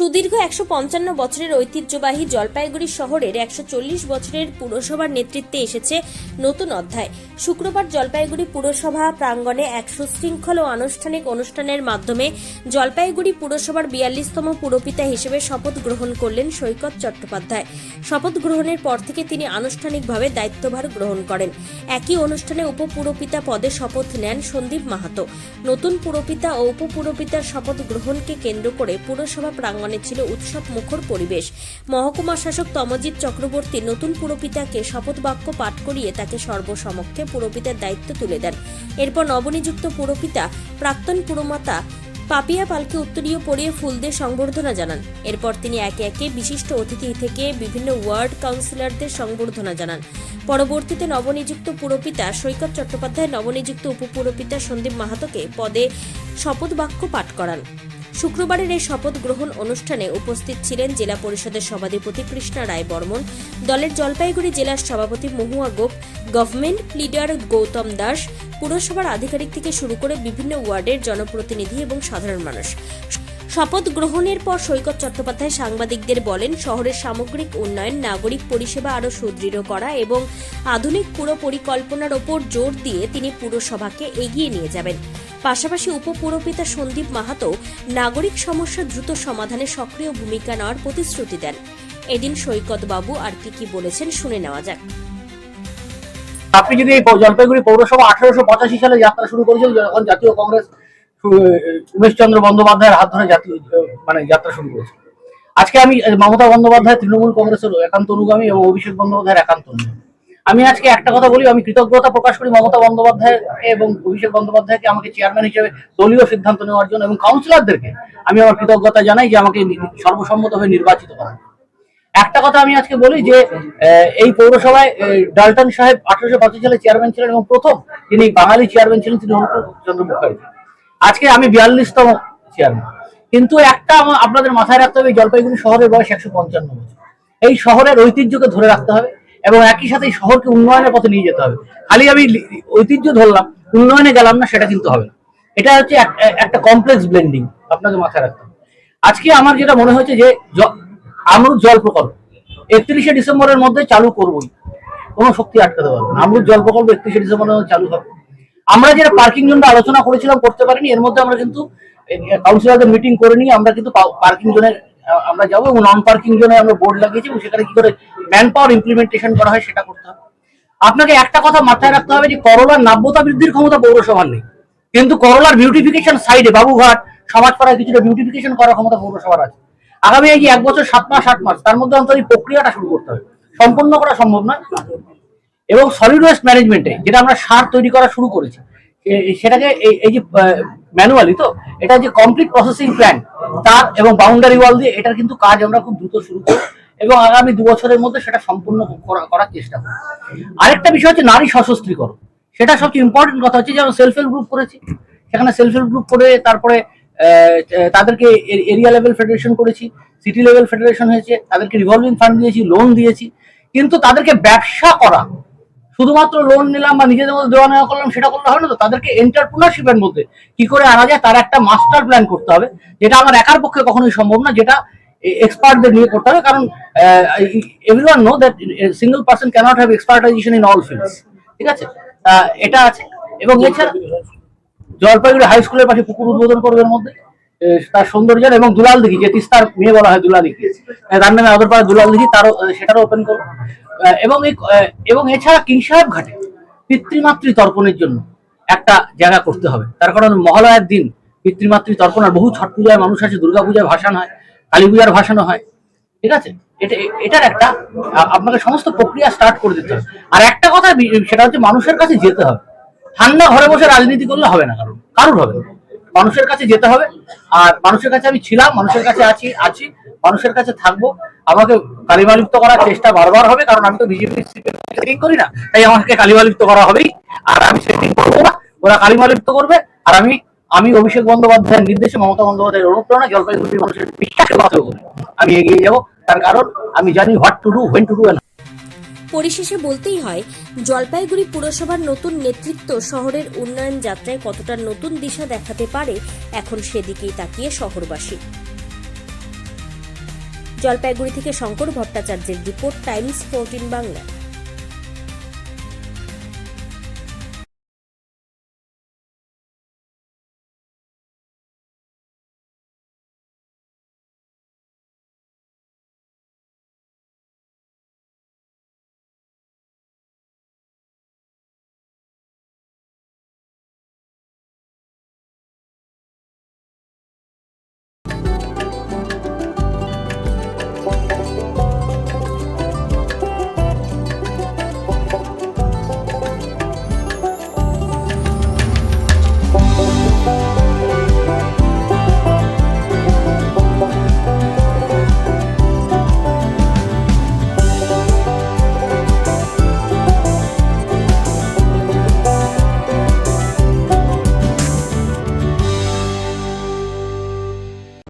সুদীর্ঘ একশো পঞ্চান্ন বছরের ঐতিহ্যবাহী জলপাইগুড়ি শহরের একশো চল্লিশ বছরের পুরসভার নেতৃত্বে এসেছে নতুন অধ্যায়। শুক্রবার জলপাইগুড়ি পুরসভা প্রাঙ্গণে এক সুশৃঙ্খল ও আনুষ্ঠানিক অনুষ্ঠানের মাধ্যমে জলপাইগুড়ি পুরসভার বিয়াল্লিশতম পুরপিতা হিসেবে শপথ গ্রহণ করলেন সৈকত চট্টোপাধ্যায়। শপথ গ্রহণের পর থেকে তিনি আনুষ্ঠানিকভাবে দায়িত্বভার গ্রহণ করেন। একই অনুষ্ঠানে উপপুরপিতা পদে শপথ নেন সন্দীপ মাহাতো। নতুন পুরপিতা ও উপপুরপিতার শপথ গ্রহণকে কেন্দ্র করে পুরসভা প্রাঙ্গণে ছিল উৎসব মুখর পরিবেশ। মহকুমা শাসক তমজিৎ চক্রবর্তী নতুন পুরপিতাকে শপথ বাক্য পাঠ করিয়ে তাকে সর্বসমক্ষে পুরপিতার দায়িত্ব তুলে দেন। এরপর নবনিযুক্ত পুরপিতা প্রাক্তন পুরমাতা পাপিয়া পালকে উত্তরীয় পরিয়ে ফুল দিয়ে সংবর্ধনা জানান। এরপর তিনি একে একে বিশিষ্ট অতিথি থেকে বিভিন্ন ওয়ার্ড কাউন্সিলরদের সংবর্ধনা জানান। পরবর্তীতে নবনিযুক্ত পুরপিতা সৈকত চট্টোপাধ্যায়, নবনিযুক্ত উপপুরপিতা সন্দীপ মাহাতোকে পদে শপথ বাক্য পাঠ করান। শুক্রবারের এই শপথ গ্রহণ অনুষ্ঠানে উপস্থিত ছিলেন জেলা পরিষদের সভাধিপতি কৃষ্ণা রায় বর্মন, দলের জলপাইগুড়ি জেলার সভাপতি মহুয়া গোপ, গভর্নমেন্ট লিডার গৌতম দাস, পুরসভার আধিকারিক থেকে শুরু করে বিভিন্ন ওয়ার্ডের জনপ্রতিনিধি এবং সাধারণ মানুষ। শপথ গ্রহণের পর সৈকত চট্টোপাধ্যায় সাংবাদিকদের বলেন, শহরের সামগ্রিক উন্নয়ন, নাগরিক পরিষেবা আরও সুদৃঢ় করা এবং আধুনিক পুর পরিকল্পনার ওপর জোর দিয়ে তিনি পুরসভাকে এগিয়ে নিয়ে যাবেন। পাশাপাশি উপপুরপিতা সন্দীপ মাহাতো নাগরিক সমস্যা দ্রুত সমাধানে সক্রিয় ভূমিকা নেওয়ার প্রতিশ্রুতি দেন। এদিন সৈকত বাবু আর কি কি বলেছেন শুনে নেওয়া যাক। আপনি যদি জলপাইগুড়ি পৌরসভা আঠারোশো পঁচাশি সালে যাত্রা শুরু করেছিল যখন জাতীয় কংগ্রেস উমেশ চন্দ্র বন্দ্যোপাধ্যায়ের হাত ধরে জাতীয় মানে যাত্রা শুরু করেছে। আজকে আমি মমতা বন্দ্যোপাধ্যায় তৃণমূল কংগ্রেসের একান্ত অনুগামী এবং অভিষেক বন্দ্যোপাধ্যায়ের একান্ত অনুগামী। আমি আজকে একটা কথা বলি, আমি কৃতজ্ঞতা প্রকাশ করি মমতা বন্দ্যোপাধ্যায় এবং অভিষেক বন্দ্যোপাধ্যায়কে আমাকে চেয়ারম্যান হিসেবে দলীয় সিদ্ধান্ত নেওয়ার জন্য এবং কাউন্সিলরদেরকে আমি আমার কৃতজ্ঞতা জানাই যে আমাকে সর্বসম্মত হয়ে নির্বাচিত করা একটা কথা আমি আজকে বলি যে এই পৌরসভায় ডালটন সাহেব আঠারোশো পঁচাশি সালে চেয়ারম্যান ছিলেন এবং প্রথম তিনি বাঙালি চেয়ারম্যান ছিলেন, তিনি চন্দ্র মুখার্জি। আজকে আমি বিয়াল্লিশতম চেয়ারম্যান কিন্তু একটা আপনাদের মাথায় রাখতে হবে জলপাইগুড়ি শহরের বয়স একশো পঞ্চান্ন বছর। এই শহরের ঐতিহ্যকে ধরে রাখতে হবে। এবং একই সাথে শহরকে উন্নয়নের পথে নিয়ে যেতে হবে। খালি আমি ঐতিহ্য ধরলাম, উন্নয়নে গেলাম না, সেটা কিন্তু হবে না। এটা হচ্ছে একটা কমপ্লেক্স ব্লেন্ডিং আপনাকে মাথায় রাখতে হবে। আজকে আমার যেটা মনে হয়েছে যে আমরুদ জল প্রকল্প, একত্রিশে ডিসেম্বরের মধ্যে চালু করবই। কোনো শক্তি আটকাতে পারবে না। আমরুদ জল প্রকল্প একত্রিশে ডিসেম্বরের মধ্যে চালু হবে। আমরা যেটা পার্কিং জোনটা আলোচনা করেছিলাম, করতে পারিনি, এর মধ্যে আমরা কিন্তু কাউন্সিলরদের মিটিং করে নিয়ে আমরা কিন্তু পার্কিং জোনে আমরা যাব এবং নন পার্কিং জোনে আমরা বোর্ড লাগিয়েছি এবং সেখানে কি করে ম্যান পাওয়ার ইমপ্লিমেন্টেশন করা হয় সেটা করতে হবে। আপনাকে একটা কথা মাথায় রাখতে হবে যে করোনার নাব্যতা বৃদ্ধির ক্ষমতা পৌরসভার নেই। কিন্তু করোনার বিউটিফিকেশন সাইডে বাবুঘাট, সমাজপাড়ায় কিছুটা বিউটিফিকেশন করার ক্ষমতা পৌরসভার আছে। আগামী এই যে এক বছর সাত মাস, আট মাস, তার মধ্যে অন্তত এই প্রক্রিয়াটা শুরু করতে হবে। সম্পন্ন করা সম্ভব নয়। এবং সলিড ওয়েস্ট ম্যানেজমেন্টে যেটা আমরা সার তৈরি করা শুরু করেছি সেটাকে এই যে ম্যানুয়ালি তো এটা যে কমপ্লিট প্রসেসিং প্ল্যান তার এবং বাউন্ডারি ওয়াল দিয়ে এটার কিন্তু কাজ আমরা খুব দ্রুত শুরু করি এবং আগামী দু বছরের মধ্যে সেটা সম্পূর্ণ করার চেষ্টা করি আরেকটা বিষয় হচ্ছে নারী সশস্ত্রীকরণ। সেটা সবচেয়ে ইম্পর্টেন্ট কথা হচ্ছে যে আমরা সেলফ হেল্প গ্রুপ করেছি। সেখানে সেলফ হেল্প গ্রুপ করে তারপরে তাদেরকে এরিয়া লেভেল ফেডারেশন করেছি সিটি লেভেল ফেডারেশন হয়েছে, তাদেরকে রিভলভিং ফান্ড দিয়েছি লোন দিয়েছি। কিন্তু তাদেরকে ব্যবসা করা শুধুমাত্র লোন নিলাম বা নিজেদের মধ্যে দেওয়া নেওয়া করলাম, সেটা করলে হবে না তো? তাদেরকে এন্টারপ্রিনারশিপের মধ্যে কি করে আনা যায়? তার একটা মাস্টার প্ল্যান করতে হবে, যেটা আমার একার পক্ষে কখনোই সম্ভব না, যেটা এক্সপার্টদের নিয়ে করতে হবে। কারণ everyone know that single person can't have expertization in all fields ঠিক আছে? এটা আছে। এবং এছাড়া জলপাইগুড়ি হাই স্কুলের পাশে পুকুর উদ্বোধন করবে মধ্যে। তার সৌন্দর্য এবং দুলাল দিঘি, যে তিস্তার মেয়ে বলা হয় দুলাল দিঘি তার নামে আদর পাড়া দুলাল দিঘি, তারও সেটারও ওপেন করব এবং এই এবং এছাড়া কিং সাহেব ঘাটে পিতৃমাতৃ তর্পণের জন্য একটা জায়গা করতে হবে। তার কারণ মহালয়ার দিন পিতৃমাতৃ তর্পণ আর বহু ছট পূজায় মানুষ আছে, দুর্গা পূজায় ভাসান হয়, কালী পূজার ভাসানো হয়। ঠিক আছে? এটা, এটার একটা আপনাকে সমস্ত প্রক্রিয়া স্টার্ট করে দিতে হবে। আর একটা কথা সেটা হচ্ছে মানুষের কাছে যেতে হবে। ঠান্ডা ঘরে বসে রাজনীতি করলে হবে না কারণ কারুর হবে না। মানুষের কাছে যেতে হবে। আর মানুষের কাছে আমি ছিলাম, মানুষের কাছে আছি আছি, মানুষের কাছে থাকব। আমাকে কালিমালিপ্ত করার চেষ্টা বারবার হবে, কারণ আমি তো বিজেপি করি না, তাই আমাকে কালিমালিপ্ত করা হবেই। আর আমি সেটিং করব না, ওরা কালিমালিপ্ত করবে। আর আমি আমি অভিষেক বন্দ্যোপাধ্যায়ের নির্দেশে মমতা বন্দ্যোপাধ্যায়ের অনুপ্রেরণা, জলপাইগুড়ির মানুষের বিশ্বাসের কথা আমি এগিয়ে যাব, তার কারণ আমি জানি what to do when to do পরিশেষে বলতেই হয়, জলপাইগুড়ি পুরসভার নতুন নেতৃত্ব শহরের উন্নয়ন যাত্রায় কতটা নতুন দিশা দেখাতে পারে, এখন সেদিকেই তাকিয়ে শহরবাসী। জলপাইগুড়ি থেকে শঙ্কর ভট্টাচার্যের রিপোর্ট টাইমস ফোরটিন বাংলা।